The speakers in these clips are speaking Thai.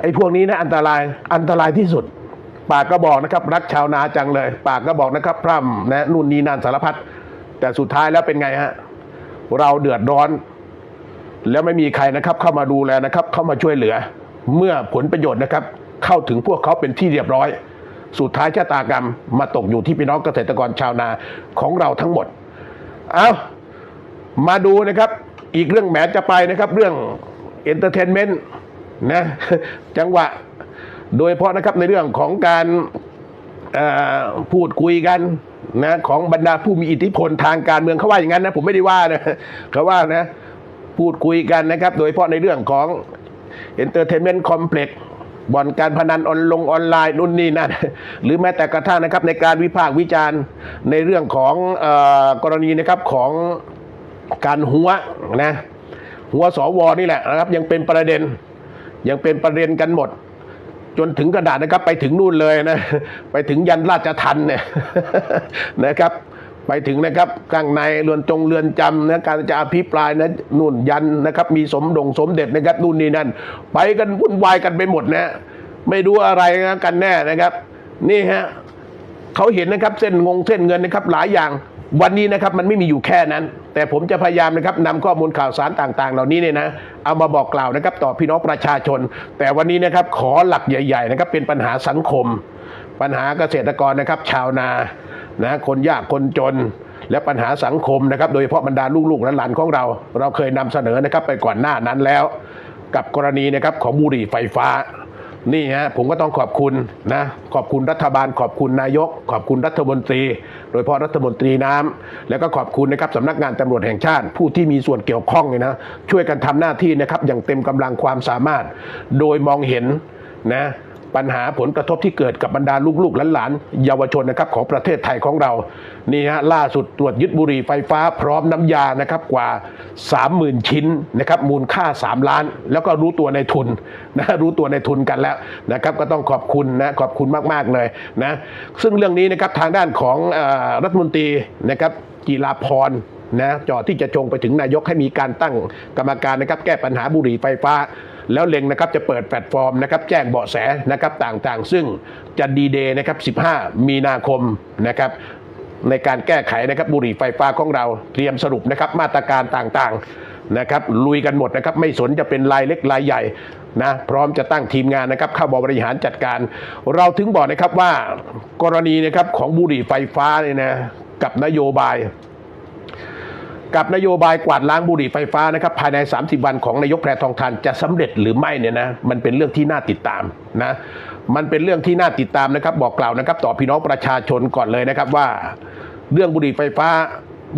ไอ้พวกนี้นะอันตรายอันตรายที่สุด ปากก็บอกนะครับ รักชาวนาจังเลย ปากก็บอกนะครับพร่ำนะนู่นนี่นั่นสารพัดแต่สุดท้ายแล้วเป็นไงฮะเราเดือดร้อน แล้วไม่มีใครนะครับ เข้ามาดูแลนะครับ เข้ามาช่วยเหลือ เมื่อผลประโยชน์นะครับ เข้าถึงพวกเขาเป็นที่เรียบร้อย สุดท้ายชะตากรรมมาตกอยู่ที่พี่น้องเกษตรกรชาวนาของเราทั้งหมด เอามาดูนะครับ อีกเรื่องแหมจะไปนะครับ เรื่องเอนเตอร์เทนเมนต์ นะจังหวะโดยเฉพาะนะครับในเรื่องของการพูดคุยกันนะของบรรดาผู้มีอิทธิพลทางการเมืองเขาว่าอย่างนั้นนะผมไม่ได้ว่านะเขาว่านะพูดคุยกันนะครับ โดยเฉพาะในเรื่องของ Entertainment Complex บ่อนการพนันออนลงออนไลน์นู่นนี่นั่นหรือแม้แต่กระทั่งนะครับในการวิพากษ์วิจารณ์ในเรื่องของอกรณีนะครับของการหัวนะหัวสวนี่แหละนะครับยังเป็นประเด็น ยังเป็นประเด็นกันหมด จนถึงกระดาษนะครับ ไปถึงนู่นเลยนะ ไปถึงยันราชทันเนี่ยนะครับ ไปถึงนะครับข้างในเรือนจงเรือนจำนะการจะอภิปรายนะนู่นยันนะครับ มีสมดงสมเด็จนะครับนู่นนี่นั่น ไปกันวุ่นวายกันไปหมดนะไม่รู้อะไรกันแน่นะครับ นี่ฮะเขาเห็นนะครับเส้นงงเส้นเงินนะครับหลายอย่าง วันนี้นะครับมันไม่มีอยู่แค่นั้น แต่ผมจะพยายามนะครับนำข้อมูลข่าวสารต่าง ๆ เหล่านี้เนี่ยนะเอามาบอกกล่าวนะครับต่อพี่น้องประชาชน แต่วันนี้นะครับขอหลักใหญ่ ๆ นะครับเป็นปัญหาสังคม ปัญหาเกษตรกรนะครับ ชาวนานะคนยากคนจนและปัญหาสังคมนะครับ โดยเฉพาะบรรดาลูกๆและหลานของเรา เราเคยนำเสนอนะครับไปก่อนหน้านั้นแล้ว กับกรณีนะครับของบุหรี่ไฟฟ้า นี่ฮะผมก็ต้องขอบคุณนะขอบคุณรัฐบาล ขอบคุณนายก ขอบคุณรัฐมนตรี โดยเฉพาะรัฐมนตรีน้ำแล้วก็ขอบคุณนะครับสำนักงานตำรวจแห่งชาติ ผู้ที่มีส่วนเกี่ยวข้องเนี่ยนะช่วยกันทำหน้าที่นะครับอย่างเต็มกำลังความสามารถ โดยมองเห็นนะ ปัญหาผลกระทบที่เกิดกับบรรดาลูกๆหลานๆเยาวชนนะครับของประเทศไทยของเรานี่ฮะล่าสุดตรวจยึดบุหรี่ไฟฟ้าพร้อมน้ำยานะครับกว่า 30,000 ชิ้นนะครับมูลค่า 3 ล้าน แล้วก็รู้ตัวในทุนนะรู้ตัวในทุนกันแล้วนะครับก็ต้องขอบคุณนะขอบคุณมากๆเลยนะซึ่งเรื่องนี้นะครับทางด้านของอรัฐมนตรีนะครับกีฬาพรนะจอที่จะจงไปถึงนายกให้มีการตั้งกรรมการนะครับแก้ปัญหาบุหรี่ไฟฟ้า แล้วเล็งนะครับจะเปิดแพลตฟอร์มนะครับแจ้งเบาะแสนะครับต่างๆ ซึ่งจะดีเดย์นะครับ15 มีนาคมนะครับในการแก้ไขนะครับบุหรี่ไฟฟ้าของเราเตรียมสรุปนะครับมาตรการต่างๆนะครับลุยกันหมดนะครับไม่สนจะเป็นรายเล็กรายใหญ่นะพร้อมจะตั้งทีมงานนะครับเข้าบริหารจัดการ เราถึงบอกนะครับว่ากรณีนะครับของบุหรี่ไฟฟ้าเนี่ยนะกับนโยบาย กับนโยบายกวาดล้างบุหรี่ไฟฟ้านะครับภายใน 30 วันของนายกแพรทองทานจะสำเร็จหรือไม่เนี่ยนะมันเป็นเรื่องที่น่าติดตามนะมันเป็นเรื่องที่น่าติดตามนะครับ บอกกล่าวนะครับ ต่อพี่น้องประชาชนก่อนเลยนะครับว่า เรื่องบุหรี่ไฟฟ้า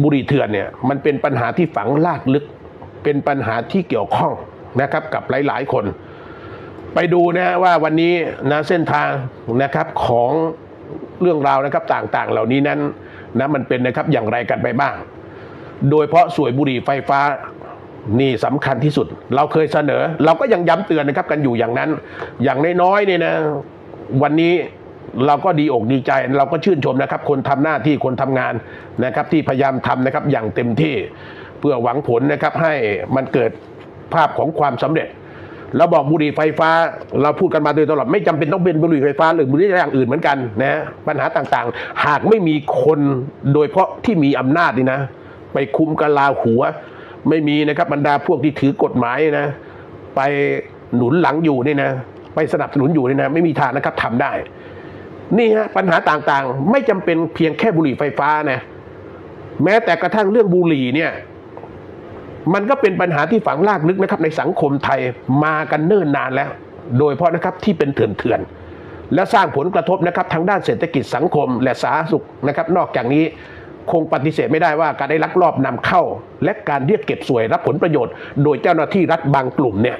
บุหรี่เถื่อนเนี่ยมันเป็นปัญหาที่ฝังลากลึก เป็นปัญหาที่เกี่ยวข้องนะครับกับหลาย ๆ คน ไปดูนะว่าวันนี้นะเส้นทางนะครับของเรื่องราวนะครับต่างๆ เหล่านี้นั้นนะมันเป็นนะครับอย่างไรกันไปบ้าง โดยเฉพาะสวยบุหรี่ไฟฟ้านี่สำคัญที่สุด เราเคยเสนอ เราก็ยังย้ำเตือนนะครับกันอยู่อย่างนั้น อย่างน้อยๆเนี่ยนะ วันนี้เราก็ดีอกดีใจ เราก็ชื่นชมนะครับ คนทำหน้าที่คนทำงานนะครับ ที่พยายามทำนะครับอย่างเต็มที่เพื่อหวังผลนะครับ ให้มันเกิดภาพของความสำเร็จเราบอกบุหรี่ไฟฟ้า เราพูดกันมาโดยตลอดไม่จำเป็นต้องเป็นบุหรี่ไฟฟ้า หรือบุหรี่อย่างอื่นเหมือนกันนะปัญหาต่างๆ หากไม่มีคนโดยเพราะที่มีอำนาจนี่นะ ไปคุมกะลาหัว ไม่มีนะครับบรรดาพวกที่ถือกฎหมายนะ ไปหนุนหลังอยู่นี่นะ ไปสนับสนุนอยู่นี่นะ ไม่มีทางนะครับทำได้ นี่ฮะปัญหาต่างๆ ไม่จำเป็นเพียงแค่บุหรี่ไฟฟ้านะแม้แต่กระทั่งเรื่องบุหรี่เนี่ยมันก็เป็นปัญหาที่ฝังลากลึกนะครับในสังคมไทยมากันเนิ่นนานแล้ว โดยเฉพาะนะครับที่เป็นเถื่อนๆและสร้างผลกระทบนะครับทางด้านเศรษฐกิจสังคมและสาธารณสุขนะครับ นอกจากนี้ คงปฏิเสธไม่ได้ว่าการได้ลักลอบนำเข้า และการเรียกเก็บสวยรับผลประโยชน์ โดยเจ้าหน้าที่รัฐบางกลุ่มเนี่ย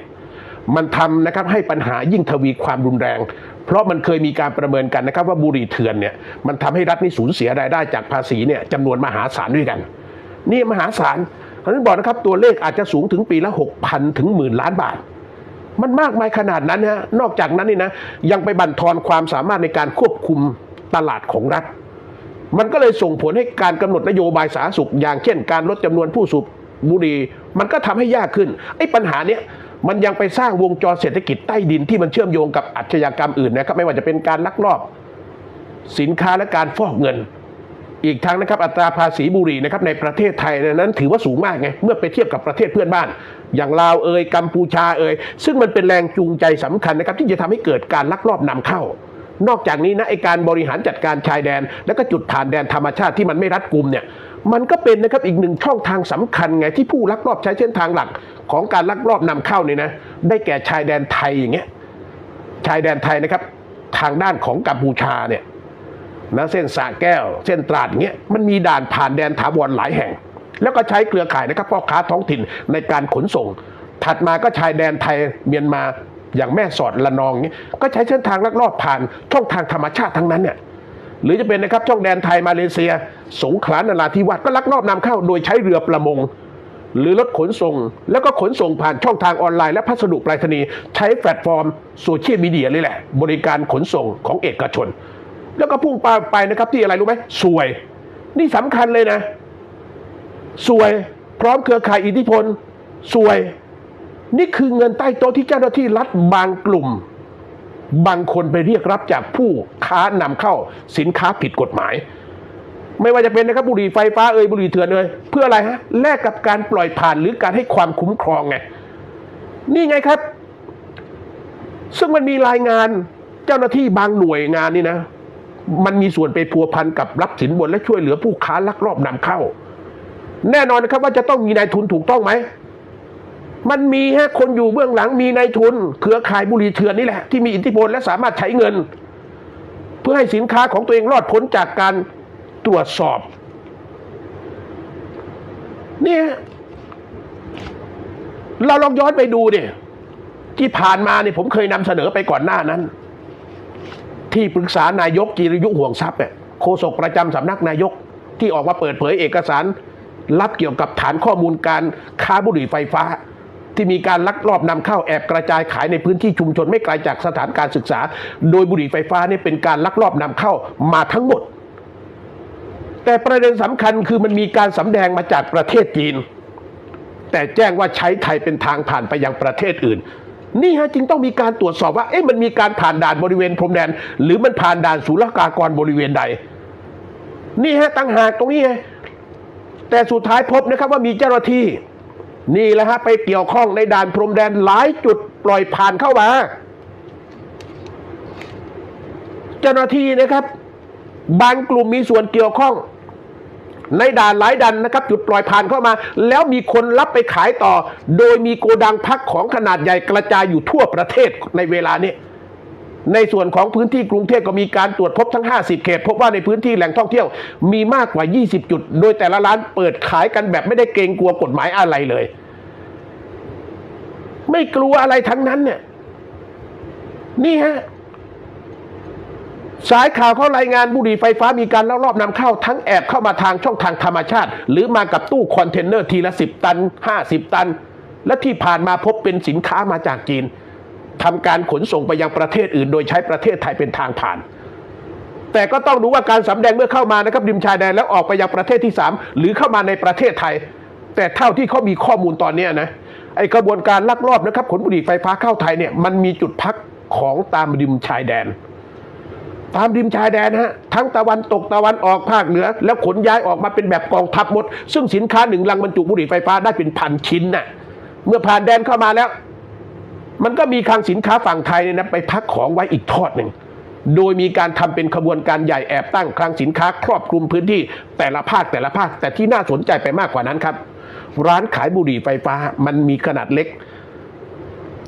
มันทำนะครับให้ปัญหายิ่งทวีความรุนแรง เพราะมันเคยมีการประเมินกันนะครับว่าบุหรี่เถื่อนเนี่ยมันทำให้รัฐนี่สูญเสียรายได้จากภาษีเนี่ยจำนวนมหาศาลด้วยกัน นี่มหาศาลเพราะฉะนั้นบอกนะครับตัวเลขอาจจะสูงถึงปีละ6,000ถึงหมื่นล้านบาท มันมากมายขนาดนั้นนะนอกจากนั้นนี่นะยังไปบั่นทอนความสามารถในการควบคุมตลาดของรัฐ มันก็เลยส่งผลให้การกำหนดนโยบายสาธารณสุข อย่างเช่นการลดจำนวนผู้สูบบุหรี่มันก็ทำให้ยากขึ้นไอ้ปัญหาเนี้ยมันยังไปสร้างวงจรเศรษฐกิจใต้ดินที่มันเชื่อมโยงกับอาชญากรรมอื่นนะครับไม่ว่าจะเป็นการลักลอบ สินค้าและการฟอกเงิน อีกทั้งนะครับอัตราภาษีบุหรี่นะครับในประเทศไทยนั้นถือว่าสูงมากไงเมื่อไปเทียบกับประเทศเพื่อนบ้าน อย่างลาวเอยกัมพูชาเอยซึ่งมันเป็นแรงจูงใจสำคัญนะครับที่จะทำให้เกิดการลักลอบนำเข้า นอกจากนี้นะไอการบริหารจัดการชายแดน และก็จุดผ่านแดนธรรมชาติที่มันไม่รัดกุมเนี่ยมันก็เป็นนะครับอีกหนึ่งช่องทางสำคัญไงที่ผู้ลักลอบใช้เส้นทางหลักของการลักลอบนำเข้าเนี่ยนะได้แก่ชายแดนไทยอย่างเงี้ยชายแดนไทยนะครับทางด้านของกัมพูชาเนี่ยนะเส้นสะแก้ว เส้นตราดเงี้ยมันมีด่านผ่านแดนถาวรหลายแห่ง แล้วก็ใช้เครือข่ายนะครับพ่อค้าท้องถิ่นในการขนส่ง ถัดมาก็ชายแดนไทยเมียนมา อย่างแม่สอดละนองเงี้ก็ใช้เส้นทางลักลอบผ่านช่องทางธรรมชาติทั้งนั้นเนี่ยหรือจะเป็นนะครับช่องแดนไทยมาเลเซีย สงขลานราธิวาสก็ลักลอบนำเข้า โดยใช้เรือประมง หรือรถขนส่ง แล้วก็ขนส่งผ่านช่องทางออนไลน์และพัสดุไปรษณีย์ใช้แพลตฟอร์มโซเชียลมีเดียเลยแหละ บริการขนส่งของเอกชน แล้วก็พุ่งไปไปนะครับที่อะไรรู้ไหมสวย นี่สำคัญเลยนะสวย พร้อมเครือข่ายอิทธิพลสวย นี่คือเงินใต้โต๊ะที่เจ้าหน้าที่รัฐบางกลุ่ม บางคนไปเรียกรับจากผู้ค้านำเข้าสินค้าผิดกฎหมาย ไม่ว่าจะเป็นนะครับบุหรี่ไฟฟ้าเอ่ยบุหรี่เถื่อนเอ่ยเพื่ออะไรฮะแลกกับการปล่อยผ่านหรือการให้ความคุ้มครองไงนี่ไงครับ ซึ่งมันมีรายงานเจ้าหน้าที่บางหน่วยงานนี่นะ มันมีส่วนไปพัวพันกับรับสินบนและช่วยเหลือผู้ค้าลักลอบนำเข้า แน่นอนนะครับว่าจะต้องมีนายทุนถูกต้องไหม มันมีฮะคนอยู่เบื้องหลังมีนายทุน เครือข่ายบุหรี่เถื่อนนี่แหละ ที่มีอิทธิพลและสามารถใช้เงิน เพื่อให้สินค้าของตัวเองรอดพ้นจากการตรวจสอบ เนี่ยเราลองย้อนไปดูดิที่ผ่านมาเนี่ยผมเคยนำเสนอไปก่อนหน้านั้น ที่ปรึกษานายกจิรยุห่วงทรัพย์เนี่ยโฆษกประจำสำนักนายกที่ออกมาเปิดเผยเอกสารรับเกี่ยวกับฐานข้อมูลการค้าบุหรี่ไฟฟ้า ที่มีการลักลอบนำเข้าแอบกระจายขายในพื้นที่ชุมชนไม่ไกลจากสถานการศึกษา โดยบุหรี่ไฟฟ้าเนี่ยเป็นการลักลอบนำเข้ามาทั้งหมด แต่ประเด็นสำคัญคือมันมีการสำแดงมาจากประเทศจีน แต่แจ้งว่าใช้ไทยเป็นทางผ่านไปยังประเทศอื่น นี่ฮะจึงต้องมีการตรวจสอบว่าเอ๊ะมันมีการผ่านด่านบริเวณพรมแดน หรือมันผ่านด่านศุลกากรบริเวณใด นี่ฮะตั้งหากตรงนี้ไงแต่สุดท้ายพบนะครับว่ามีเจ้าหน้าที่ นี่แหละฮะไปเกี่ยวข้องในด่านพรมแดนหลายจุดปล่อยผ่านเข้ามา เจ้าหน้าที่นะครับ บางกลุ่มมีส่วนเกี่ยวข้อง ในด่านหลายดันนะครับ จุดปล่อยผ่านเข้ามา แล้วมีคนรับไปขายต่อ โดยมีโกดังพักของขนาดใหญ่กระจายอยู่ทั่วประเทศในเวลานี้ในส่วนของพื้นที่กรุงเทพก็มีการตรวจพบทั้ง 50 เขต พบว่าในพื้นที่แหล่งท่องเที่ยวมีมากกว่า 20 จุด โดยแต่ละร้านเปิดขายกันแบบไม่ได้เกรงกลัวกฎหมายอะไรเลย ไม่กลัวอะไรทั้งนั้นเนี่ย นี่ฮะสายข่าวเขารายงานบุหรี่ไฟฟ้ามีการลักลอบนำเข้าทั้งแอบเข้ามาทางช่องทางธรรมชาติ หรือมากับตู้คอนเทนเนอร์ทีละสิบตันห้าสิบตัน และที่ผ่านมาพบเป็นสินค้ามาจากจีนทำการขนส่งไปยังประเทศอื่น โดยใช้ประเทศไทยเป็นทางผ่าน แต่ก็ต้องดูว่าการสำแดงเมื่อเข้ามานะครับริมชายแดนแล้วออกไปยังประเทศที่สามหรือเข้ามาในประเทศไทย แต่เท่าที่เขามีข้อมูลตอนนี้นะ ไอกระบวนการลักลอบนะครับขนบุหรี่ไฟฟ้าเข้าไทยเนี่ยมันมีจุดพักของตามริมชายแดน ตามริมชายแดนฮะทั้งตะวันตกตะวันออกภาคเหนือ แล้วขนย้ายออกมาเป็นแบบกองทัพหมด ซึ่งสินค้าหนึ่งลังบรรจุบุหรี่ไฟฟ้าได้เป็นพันชิ้นน่ะเมื่อผ่านแดนเข้ามาแล้ว มันก็มีคลังสินค้าฝั่งไทยเนี่ยนะไปพักของไว้อีกทอดหนึ่งโดยมีการทำเป็นขบวนการใหญ่แอบตั้งคลังสินค้า ครอบคลุมพื้นที่แต่ละภาคแต่ละภาคแต่ที่น่าสนใจไปมากกว่านั้นครับ ร้านขายบุหรี่ไฟฟ้ามันมีขนาดเล็ก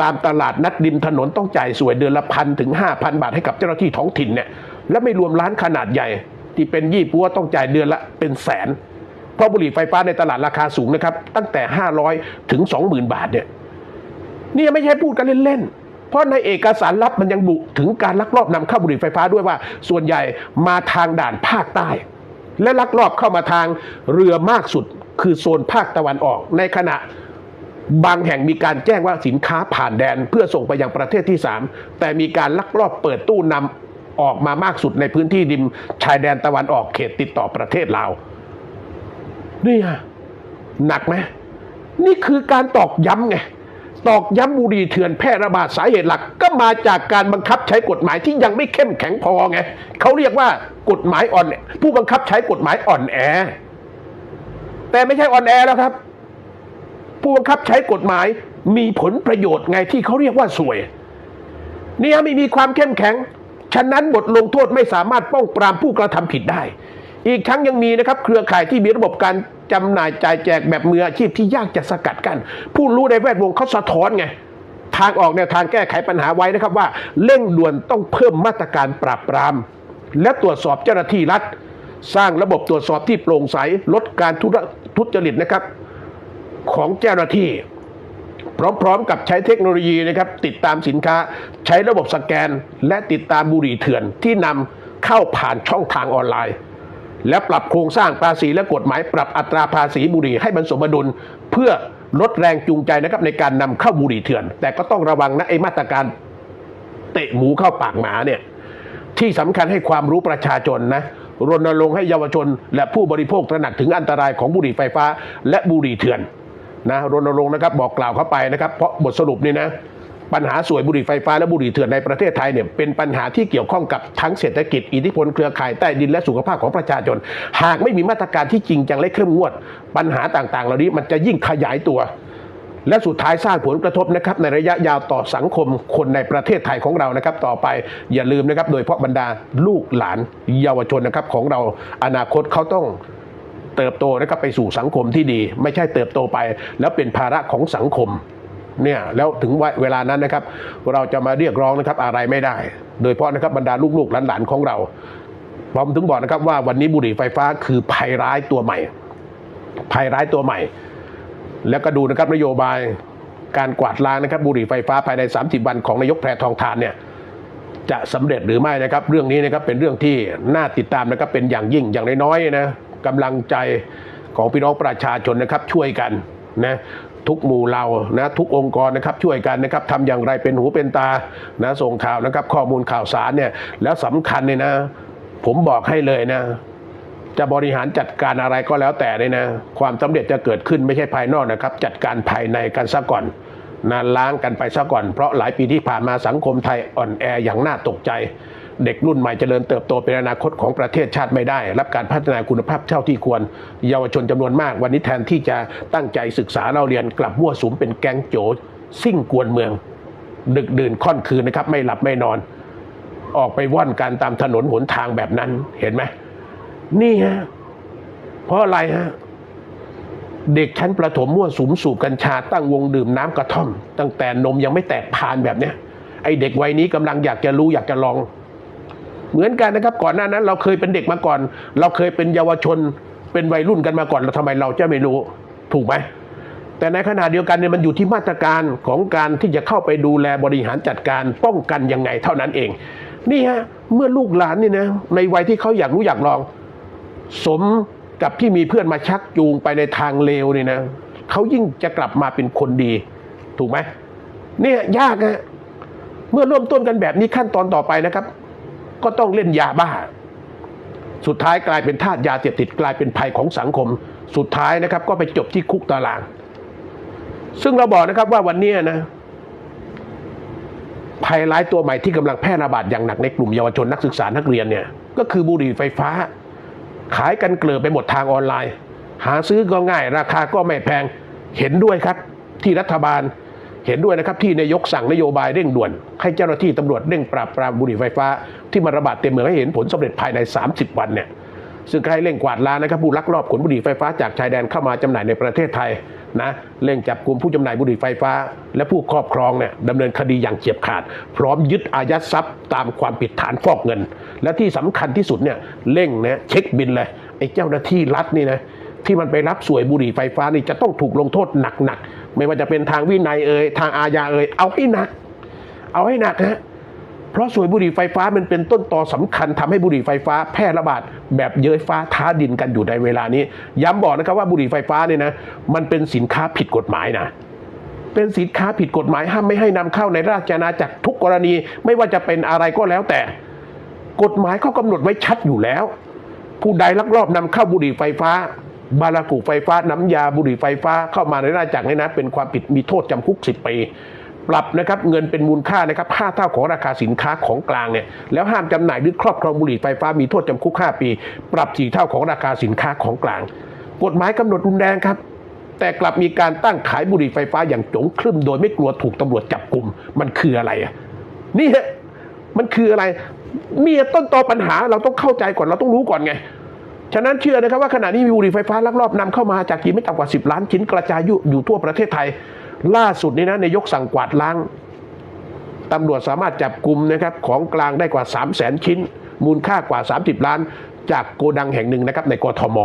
ตามตลาดนัดริมถนนต้องจ่ายสวยเดือนละพันถึงห้าพันบาทให้กับเจ้าหน้าที่ท้องถิ่นเนี่ยและไม่รวมร้านขนาดใหญ่ ที่เป็นยี่ปัวต้องจ่ายเดือนละเป็นแสน เพราะบุหรี่ไฟฟ้าในตลาดราคาสูงนะครับ ตั้งแต่ 500 ถึง 20,000 บาทเนี่ยนี่ไม่ใช่พูดกันเล่นๆ เพราะในเอกสารลับมันยังบุถึงการลักลอบนำเข้าบุหรี่ไฟฟ้าด้วยว่า ส่วนใหญ่มาทางด่านภาคใต้ และลักลอบเข้ามาทางเรือมากสุด คือโซนภาคตะวันออก ในขณะบางแห่งมีการแจ้งว่าสินค้าผ่านแดนเพื่อส่งไปยังประเทศที่ 3 แต่มีการลักลอบเปิดตู้นำออกมามากสุดในพื้นที่ริมชายแดนตะวันออกเขตติดต่อประเทศลาว นี่ฮะหนักไหมนี่คือการตอกย้ำไงตอกย้ำบุรีเถื่อนแพร่ระบาดสาเหตุหลัก ก็มาจากการบังคับใช้กฎหมายที่ยังไม่เข้มแข็งพอไงเขาเรียกว่ากฎหมายอ่อน ผู้บังคับใช้กฎหมายอ่อนแอ แต่ไม่ใช่อ่อนแอแล้วครับ ผู้บังคับใช้กฎหมายมีผลประโยชน์ไงที่เขาเรียกว่าสวย เนี่ยไม่มีความเข้มแข็ง ฉะนั้นบทลงโทษไม่สามารถป้องปรามผู้กระทำผิดได้ อีกทั้งยังมีนะครับเครือข่ายที่มีระบบการจำหน่ายจ่ายแจกแบบมืออาชีพที่ยากจะสกัดกั้นผู้รู้ในแวดวงเขาสะท้อนไงทางออกแนวทางแก้ไขปัญหาไว้นะครับว่าเร่งด่วนต้องเพิ่มมาตรการปราบปราม และตรวจสอบเจ้าหน้าที่รัฐ สร้างระบบตรวจสอบที่โปร่งใส ลดการทุทจริตนะครับ ของเจ้าหน้าที่ พร้อมๆ กับใช้เทคโนโลยีนะครับ ติดตามสินค้า ใช้ระบบสแกน และติดตามบุหรี่เถื่อนที่นำเข้าผ่านช่องทางออนไลน์ และปรับโครงสร้างภาษีและกฎหมายปรับอัตราภาษีบุหรี่ให้มันสมดุลเพื่อลดแรงจูงใจนะครับในการนำเข้าบุหรี่เถื่อน แต่ก็ต้องระวังนะไอ้มาตรการเตะหมูเข้าปากหมาเนี่ยที่สำคัญให้ความรู้ประชาชนนะ รณรงค์ให้เยาวชน และผู้บริโภคตระหนักถึงอันตรายของบุหรี่ไฟฟ้า และบุหรี่เถื่อนนะรณรงค์นะครับบอกกล่าวเข้าไปนะครับเพราะบทสรุปนี่นะปัญหาสวยบุหรี่ไฟฟ้าและบุหรี่เถื่อนในประเทศไทยเนี่ยเป็นปัญหาที่เกี่ยวข้องกับทั้งเศรษฐกิจอิทธิพลเครือข่ายใต้ดินและสุขภาพของประชาชน หากไม่มีมาตรการที่จริงจังและเข้มงวด ปัญหาต่างๆ เหล่านี้มันจะยิ่งขยายตัว และสุดท้ายสร้างผลกระทบนะครับในระยะยาวต่อสังคมคนในประเทศไทยของเรานะครับ ต่อไปอย่าลืมนะครับ โดยเฉพาะบรรดาลูกหลานเยาวชนนะครับของเราอนาคตเขาต้องเติบโตนะครับไปสู่สังคมที่ดี ไม่ใช่เติบโตไป แล้วเป็นภาระของสังคมเนี่ยแล้วถึงเวลานั้นนะครับ เราจะมาเรียกร้องนะครับอะไรไม่ได้ โดยเฉพาะนะครับบรรดาลูกๆหลานๆของเราผมถึงบอกนะครับว่าวันนี้บุหรี่ไฟฟ้าคือภัยร้ายตัวใหม่ภัยร้ายตัวใหม่ แล้วก็ดูนะครับนโยบายการกวาดล้างนะครับบุหรี่ไฟฟ้าภายใน 30 วันของนายกแพรทองทานเนี่ยจะสำเร็จหรือไม่นะครับเรื่องนี้นะครับเป็นเรื่องที่น่าติดตามนะครับเป็นอย่างยิ่งอย่างน้อยๆนะกำลังใจของพี่น้องประชาชนนะครับช่วยกันนะทุกหมู่เรานะทุกองค์กรนะครับช่วยกันนะครับทำอย่างไรเป็นหูเป็นตานะส่งข่าวนะครับข้อมูลข่าวสารเนี่ยแล้วสำคัญเนี่ยนะผมบอกให้เลยนะ จะบริหารจัดการอะไรก็แล้วแต่เลยนะความสำเร็จจะเกิดขึ้นไม่ใช่ภายนอกนะครับ จัดการภายในกันซะก่อนนะล้างกันไปซะก่อน เพราะหลายปีที่ผ่านมาสังคมไทยอ่อนแออย่างน่าตกใจ เด็กรุ่นใหม่เจริญเติบโตเป็นอนาคตของประเทศชาติไม่ได้ รับการพัฒนาคุณภาพเท่าที่ควร เยาวชนจำนวนมาก วันนี้แทนที่จะตั้งใจศึกษาเราเรียนกลับมั่วสุมเป็นแก๊งโจซิ่งกวนเมือง ดึกดื่นค่อนคืนนะครับไม่หลับไม่นอน ออกไปว่อนกันตามถนนหนทางแบบนั้นเห็นไหม นี่ฮะ เพราะอะไรฮะ เด็กชั้นประถมมั่วสุมสูบกัญชาตั้งวงดื่มน้ำกระท่อม ตั้งแต่นมยังไม่แตกพานแบบเนี้ยไอเด็กวัยนี้กำลังอยากจะรู้อยากจะลอง เหมือนกันนะครับ ก่อนหน้านั้น เราเคยเป็นเด็กมาก่อน เราเคยเป็นเยาวชน เป็นวัยรุ่นกันมาก่อนแล้วทำไมเราจะไม่รู้ ถูกไหมแต่ในขณะเดียวกันเนี่ยมันอยู่ที่มาตรการของการที่จะเข้าไปดูแลบริหารจัดการป้องกันยังไงเท่านั้นเอง นี่ฮะเมื่อลูกหลานนี่นะในวัยที่เขาอยากรู้อยากลอง สมกับที่มีเพื่อนมาชักจูงไปในทางเลวเนี่ยนะเขายิ่งจะกลับมาเป็นคนดี ถูกไหมเนี่ยยากนะเมื่อเริ่มต้นกันแบบนี้ขั้นตอนต่อไปนะครับ ก็ต้องเล่นยาบ้า สุดท้ายกลายเป็นทาสยาเสพติดกลายเป็นภัยของสังคม สุดท้ายนะครับ ก็ไปจบที่คุกตาราง ซึ่งเราบอกนะครับว่าวันนี้นะภัยร้ายตัวใหม่ที่กำลังแพร่ระบาดอย่างหนักในกลุ่มเยาวชนนักศึกษานักเรียนเนี่ย ก็คือบุหรี่ไฟฟ้า ขายกันเกลือไปหมดทางออนไลน์ หาซื้อก็ง่าย ราคาก็ไม่แพงเห็นด้วยครับที่รัฐบาลเห็นด้วยนะครับที่นายกสั่งนโยบายเร่งด่วน ให้เจ้าหน้าที่ตำรวจเร่งปราบปรามบุหรี่ไฟฟ้า ที่มันระบาดเต็มเมืองให้เห็นผลสำเร็จภายใน 30 วันเนี่ยซึ่งใครเร่งกวาดล้างนะครับผู้ลักลอบขนบุหรี่ไฟฟ้าจากชายแดนเข้ามาจำหน่ายในประเทศไทย นะเร่งจับกลุ่มผู้จำหน่ายบุหรี่ไฟฟ้า และผู้ครอบครองเนี่ยดำเนินคดีอย่างเฉียบขาด พร้อมยึดอายัดทรัพย์ตามความผิดฐานฟอกเงิน และที่สำคัญที่สุดเนี่ยเร่งเนะเช็คบินเลยไอ้เจ้าหน้าที่รัฐนี่นะที่มันไปรับสวยบุหรี่ไฟฟ้านี่จะต้องถูกลงโทษหนักๆไม่ว่าจะเป็นทางวินัยเอ่ยทางอาญาเอ่ยเอาให้หนัก เอาให้หนักฮะ เพราะสวยบุหรี่ไฟฟ้ามันเป็นต้นตอสำคัญทำให้บุหรี่ไฟฟ้าแพร่ระบาดแบบเย้ยฟ้าท้าดินกันอยู่ในเวลานี้ ย้ำบอกนะครับว่าบุหรี่ไฟฟ้าเนี่ยนะมันเป็นสินค้าผิดกฎหมายนะเป็นสินค้าผิดกฎหมายห้ามไม่ให้นำเข้าในราชอาณาจักรทุกกรณีไม่ว่าจะเป็นอะไรก็แล้วแต่ กฎหมายเขากำหนดไว้ชัดอยู่แล้ว ผู้ใดลักลอบนำเข้าบุหรี่ไฟฟ้า บารากุไฟฟ้า น้ำยาบุหรี่ไฟฟ้าเข้ามาในราชอาณาจักรเนี่ยนะเป็นความผิดมีโทษจำคุก 10 ปี ปรับนะครับเงินเป็นมูลค่านะครับห้าเท่าของราคาสินค้าของกลางเนี่ยแล้วห้ามจำหน่ายหรือครอบครองบุหรี่ไฟฟ้ามีโทษจำคุก 5 ปี ปรับสี่เท่าของราคาสินค้าของกลาง กฎหมายกำหนดรุนแรงครับ แต่กลับมีการตั้งขายบุหรี่ไฟฟ้าอย่างจงครึ่มโดยไม่กลัวถูกตำรวจจับกลุ่มมันคืออะไรอะนี่ฮะมันคืออะไรเมียต้นตอปัญหาเราต้องเข้าใจก่อนเราต้องรู้ก่อนไงฉะนั้นเชื่อนะครับว่าขณะนี้มีบุหรี่ไฟฟ้าลักลอบนำเข้ามาจากจีนไม่ต่ำกว่า 10 ล้านชิ้นกระจายอยู่อยู่ทั่วประเทศไทย ล่าสุดนี้นะนายกสั่งกวาดล้างตำรวจสามารถจับกลุ่มนะครับของกลางได้กว่า 3 0 0แสนชิ้น มูลค่ากว่า 30 ล้าน จากโกดังแห่งหนึ่งนะครับในกทม